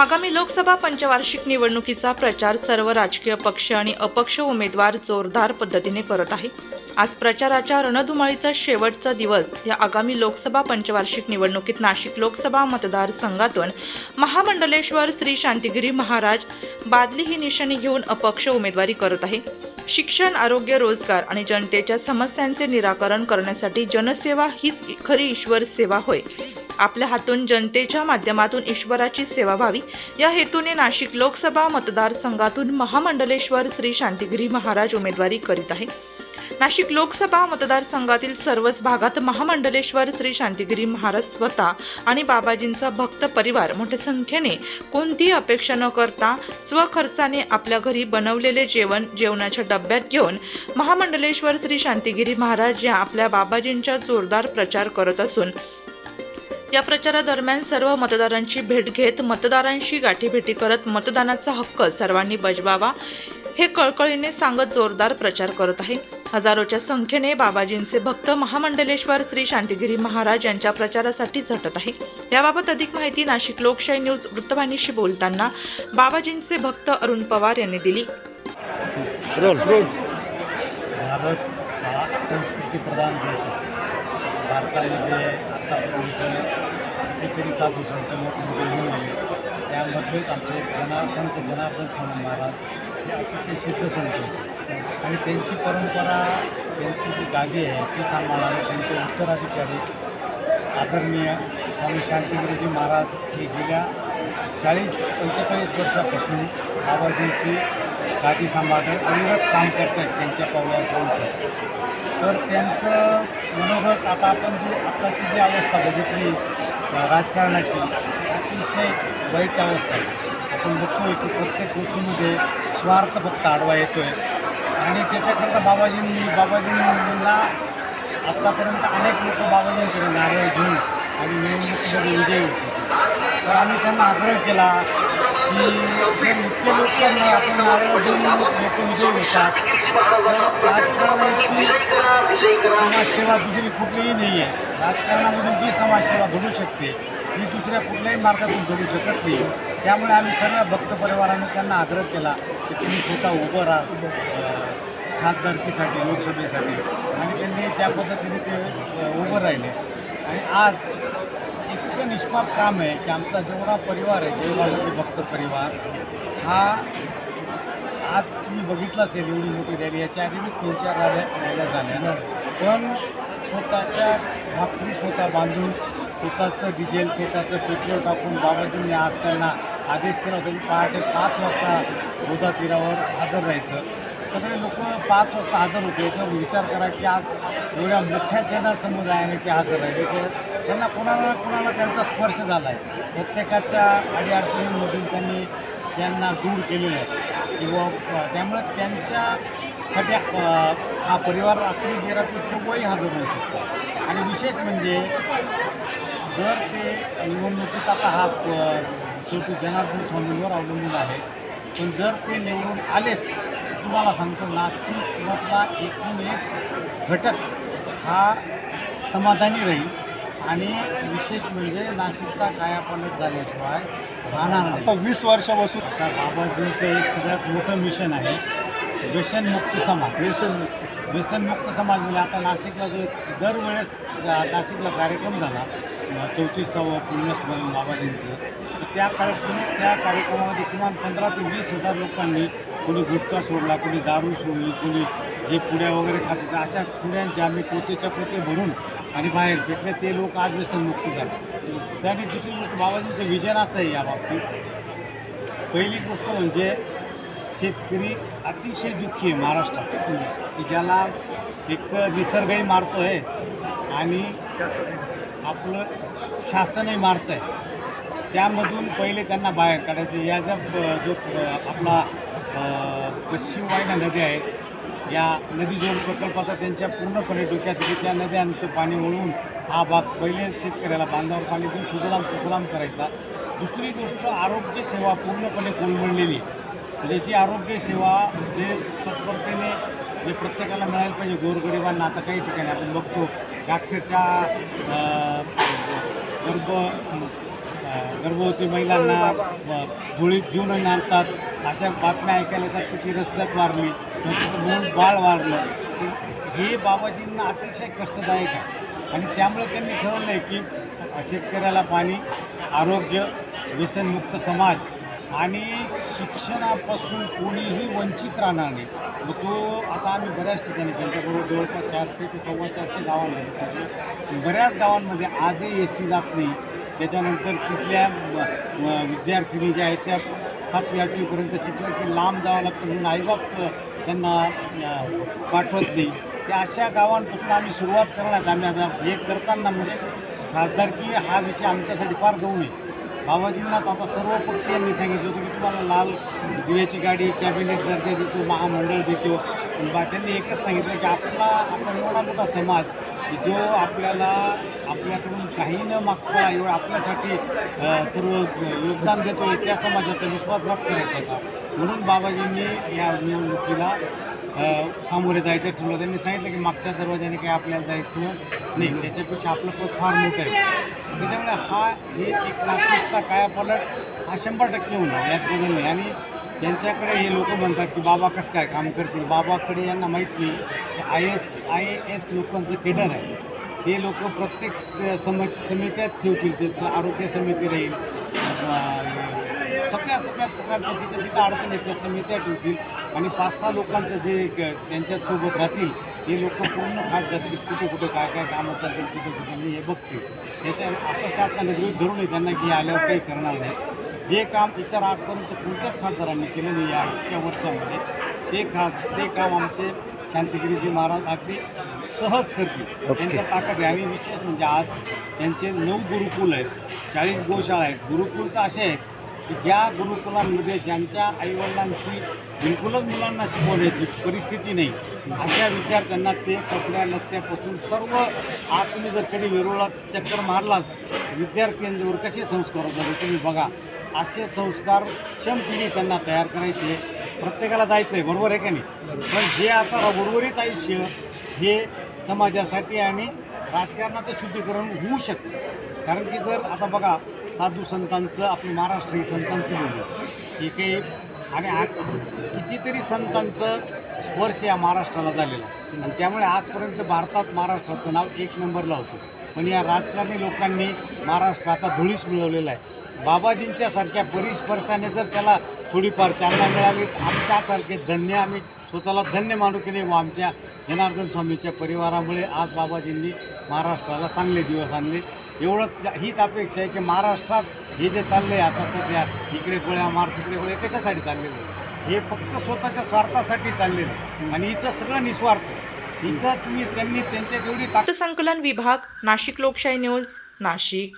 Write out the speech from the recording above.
आगामी लोकसभा पंचवार्षिक निवडणुकीचा प्रचार सर्व राजकीय पक्ष आणि अपक्ष उमेदवार जोरदार पद्धतीने करत आहे. आज प्रचाराच्या रणधुमाळीचा शेवटचा दिवस. या आगामी लोकसभा पंचवार्षिक निवडणुकीत नाशिक लोकसभा मतदारसंघातून महामंडलेश्वर श्री शांतिगिरी महाराज बादली ही निशाणी घेऊन अपक्ष उमेदवारी करत आहे. शिक्षण आरोग्य रोजगार आणि जनतेच्या समस्यांचे निराकरण करण्यासाठी जनसेवा हीच खरी ईश्वर सेवा होय. आपल्या हातून जनतेच्या माध्यमातून ईश्वराची सेवा व्हावी. या हेतूने नाशिक लोकसभा मतदारसंघातून महामंडलेश्वर श्री शांतिगिरी महाराज उमेदवारी करीत आहे. नाशिक लोकसभा मतदारसंघातील सर्वच भागात महामंडलेश्वर श्री शांतिगिरी महाराज स्वतः आणि बाबाजींचा भक्त परिवार मोठ्या संख्येने कोणतीही अपेक्षा न करता स्वखर्चाने आपल्या घरी बनवलेले जेवण जेवणाच्या डब्यात घेऊन महामंडलेश्वर श्री शांतिगिरी महाराज या आपल्या बाबाजींचा जोरदार प्रचार करत असून या प्रचारादरम्यान सर्व मतदारांची भेट घेत मतदारांशी गाठीभेटी करत मतदानाचा हक्क सर्वांनी बजवावा हे कळकळीने सांगत जोरदार प्रचार करत आहे. हजारोच्या संख्येने बाबाजींचे भक्त महामंडलेश्वर श्री शांतिगिरी महाराज यांच्या प्रचारासाठी झटत आहे. याबाबत अधिक माहिती नाशिक लोकशाही न्यूज वृत्तवाहिनीशी बोलताना बाबाजींचे भक्त अरुण पवार यांनी दिली. Role role. भारत हा संस्कृतीप्रधान देश आहे. भारतामध्ये आत्तापर्यंत कितीतरी साधू संत मोठमोठे होऊन गेले त्यामध्येच आमचे जना संत जनार्दन स्वामी महाराज हे अतिशय सिद्ध संत. आणि त्यांची परंपरा त्यांची जी गादी आहे ती सांभाळणारे त्यांचे उत्तराधिकारी आदरणीय स्वामी शांतिगिरीजी महाराज हे गेल्या चाळीस पंचेचाळीस वर्षापासून बाबाजींची गादी सांभाळते अविरत काम करत आहेत त्यांच्या पावलावर पाऊल तर त्यांचं मनोगत आता आपण जी आत्ताची जी अवस्था बघितली राजकारणाची अतिशय वाईट अवस्था आहे. आपण बघतोय की प्रत्येक गोष्टीमध्ये स्वार्थ फक्त आडवा येतो आहे आणि त्याच्याकरता बाबाजींनी बाबाजींना आत्तापर्यंत अनेक लोक बाबाजींकडे नारळ घेऊन आणि निवडणुकीमध्ये विजयी होते. तर आम्ही त्यांना आग्रह केला की जर मुख्य लोक आपण नारळ घेऊन लोक विजयी होतात. राजकारणाची समाजसेवा दुसरी कुठलीही नाही आहे राजकारणामधून जी समाजसेवा घडू शकते ही दुसऱ्या कुठल्याही मार्गातून घडू शकत नाही. त्यामुळे आम्ही सर्व भक्त परिवाराने त्यांना आग्रह केला की तुम्ही स्वतः उभं राहा. खासदारकीसाठी लोकसभेसाठी. आणि त्यांनी त्या पद्धतीने ते उभं राहिले. आणि आज इतकं निष्पाप काम आहे की आमचा जेवढा परिवार आहे जयबाबाजी भक्त परिवार हा आज तुम्ही बघितलं असेल एवढी मोठी रॅली. याच्या आधी मी तीन चार रॅल्या रॅल्या झाल्या. पण स्वतःच्या भाकरी स्वतः बांधून स्वतःचं डिझेल स्वतःचं पेट्रोल टाकून बाबाजींनी आज त्यांना आदेश केला होता की पहाटे पाच वाजता गोदा तीरावर हजर राहायचं. सगळे लोक पाच वाजता हजर होते. याच्यावर विचार करा की आज एवढ्या मोठ्या जन समुदायाने ते हजर राहिले तर त्यांना कोणाला कोणाला त्यांचा स्पर्श झाला आहे प्रत्येकाच्या अडीअडचणींमधून त्यांनी त्यांना दूर केलेलं आहे. किंवा त्यामुळे त्यांच्यासाठी सध्या हा परिवार आपली गेरातून केव्हाही हजर होऊ शकतो. आणि विशेष म्हणजे जर ते निवडणुकीत आता हा शेवटी जनार्दन स्वामींवर अवलंबून आहे. पण जर ते निवडून आलेच तुम्हाला सांगतो नाशिकमधला एकूण एक घटक हा समाधानी राहील आणि विशेष म्हणजे नाशिकचा कायापालट झाल्याशिवाय राहणार आता वीस वर्षापासून आता बाबाजींचं एक सगळ्यात मोठं मिशन आहे व्यसनमुक्त समाज. व्यसन व्यसनमुक्त समाज. म्हणजे आता नाशिकला जो दरवेळेस नाशिकला कार्यक्रम झाला चौतीसावं पुण्यस्मरण बाबाजींचं तर त्या कार्यक्रम त्या कार्यक्रमामध्ये किमान पंधरा ते वीस हजार लोकांनी कोणी गुटखा सोडला कोणी दारू सोडली कोणी जे पुड्या वगैरे खात होते अशा पुड्यांचे आम्ही पोतेच्या पोते भरून आणि बाहेर भेटले. ते लोक आज व्यसनमुक्त झाले. त्याने दुसरी गोष्ट बाबाजींचं विजन असं आहे या बाबतीत. पहिली गोष्ट म्हणजे शेतकरी अतिशय दुःखी आहे महाराष्ट्रात. की ज्याला एक तर निसर्गही मारतो आहे आणि आपलं शासनही मारतं आहे त्यामधून पहिले त्यांना बाहेर काढायचे. याचा जो आपला पश्चिम वायना नद्या आहेत या नदी जोड प्रकल्पाचा त्यांच्या पूर्णपणे डोक्यात आहे त्या नद्यांचं पाणी वळून हा भाग पहिले शेतकऱ्याला बांधावर पाणी देऊन सुजलाम सुफलाम करायचा. दुसरी गोष्ट आरोग्य सेवा पूर्णपणे कोलमडलेली ज्याची म्हणजे आरोग्य सेवा जे तत्परतेने जे प्रत्येकाला मिळायला पाहिजे गोरगरिबांना आता काही ठिकाणी आपण बघतो की अक्षरशः गर्भ गर्भवती महिलांना अ, झोळीत घेऊन आणतात. अशा बातम्या ऐकायला येतात की ती रस्त्यात वारली किंवा तिचं बाळ वारलं. हे बाबाजींना अतिशय कष्टदायक आहे. आणि त्यामुळे त्यांनी ठरवलं आहे की शेतकऱ्याला पाणी आरोग्य व्यसनमुक्त समाज आणि शिक्षणापासून कोणीही वंचित राहणार नाही. मग तो आता आम्ही बऱ्याच ठिकाणी त्यांच्याबरोबर जवळपास चारशे ते सव्वा चारशे गावांमध्ये बऱ्याच गावांमध्ये आजही एस टी जात नाही. त्याच्यानंतर तिथल्या विद्यार्थिनी ज्या आहेत त्या सातवी आठवीपर्यंत शिक्षण की लांब जावं लागतं म्हणून आईबाप त्यांना पाठवत नाही. त्या अशा गावांपासून आम्ही सुरुवात करण्यात आम्ही आता हे करताना म्हणजे खासदारकी हा विषय आमच्यासाठी फार गौण आहे. बाबाजींना आता सर्व पक्षीयांनी सांगितलं होतं की तुम्हाला लाल दिव्याची गाडी कॅबिनेट दर्जा देतो महामंडळ देतो. बा त्यांनी एकच सांगितलं की आपला आपला एवढा मोठा समाज की जो आपल्याला आपल्याकडून काही न मागता एवढं आपल्यासाठी सर्व योगदान देतो त्या समाजाचा विश्वासघात करायचा होता. म्हणून बाबाजींनी या निवडणुकीला सामोरे जायचं ठरवलं. त्यांनी सांगितलं की मागच्या दरवाजाने काही आपल्याला जायचं नाही. त्याच्यापेक्षा आपलं पद फार मोठं आहे. त्याच्यामुळे हा हे एक नाशिकचा कायापलट हा शंभर टक्के होणार यात बदल नाही. आणि यांच्याकडे हे लोक म्हणतात की बाबा कसं काय काम करतील? बाबाकडे यांना माहीत नाही. आय एस आय एस लोकांचं केडर आहे. हे लोक प्रत्येक सम समित्यात ठेवतील ते आरोग्य समिती राहील. सगळ्या सगळ्या प्रकारच्या जिथं जिथं अडचण आहे त्या समित्या ठेवतील. आणि पाच सहा लोकांचं जे क- त्यांच्यासोबत राहतील हे लोक पूर्ण खात जातील कुठे कुठे काय काय कामं चालतील कुठे कुठे म्हणजे नाही हे बघतील. त्याच्या असं शासनाने गृहित धरून आहे त्यांना की आल्यावर काही करणार नाही. जे काम इतर आजपर्यंत कोणत्याच खासदारांनी केलं नाही या इतक्या वर्षामध्ये ते खास ते काम आमचे शांतिगिरीजी महाराज अगदी सहज करतील. त्यांच्या ताकद आणि विशेष म्हणजे आज त्यांचे नऊ गुरुकुल आहेत चाळीस गोशाळा आहेत. गुरुकुल तर असे आहेत की ज्या गुरुकुलांमध्ये ज्यांच्या आईवडिलांची बिलकुलच मुलांना शिकवण्याची परिस्थिती नाही अशा विद्यार्थ्यांना ते कपड्या लत्त्यापासून सर्व आज तुम्ही जर कधी वेरूळला चक्कर मारलाच विद्यार्थ्यांच्यावर कसे संस्कार होतात तुम्ही बघा. असे संस्कार क्षम पिढी त्यांना तयार करायचे. प्रत्येकाला जायचं आहे बरोबर आहे का नाही पण जे आता उर्वरित आयुष्य हे समाजासाठी आणि राजकारणाचं शुद्धीकरण होऊ शकतं कारण की जर आता बघा साधू संतांचं आपलं महाराष्ट्र ही संतांची बोली आहे. एक एक आणि कितीतरी संतांचं स्पर्श या महाराष्ट्राला झालेलं आहे. आणि त्यामुळे आजपर्यंत भारतात महाराष्ट्राचं नाव एक नंबरला होतं पण या राजकारणी लोकांनी महाराष्ट्र आता धुळीस मिळवलेला आहे बाबाजींच्या सारख्या परिस्पर्शाने जर त्याला थोडीफार चालना मिळाली आमच्यासारखे धन्य आम्ही स्वतःला धन्य मानू की नाही व आमच्या जनार्दन स्वामीच्या परिवारामुळे आज बाबाजींनी महाराष्ट्राला चांगले दिवस आणले. एवढं हीच अपेक्षा आहे की महाराष्ट्रात हे जे चाललं आहे आता सध्या इकडे गोळ्या मार तिकडे गोळ्या कशासाठी चाललेलं आहे? हे फक्त स्वतःच्या स्वार्थासाठी चाललेलं आहे. आणि इथं सगळं निस्वार्थ इथं तुम्ही त्यांनी त्यांच्या जेवढी संकलन विभाग नाशिक लोकशाही न्यूज नाशिक.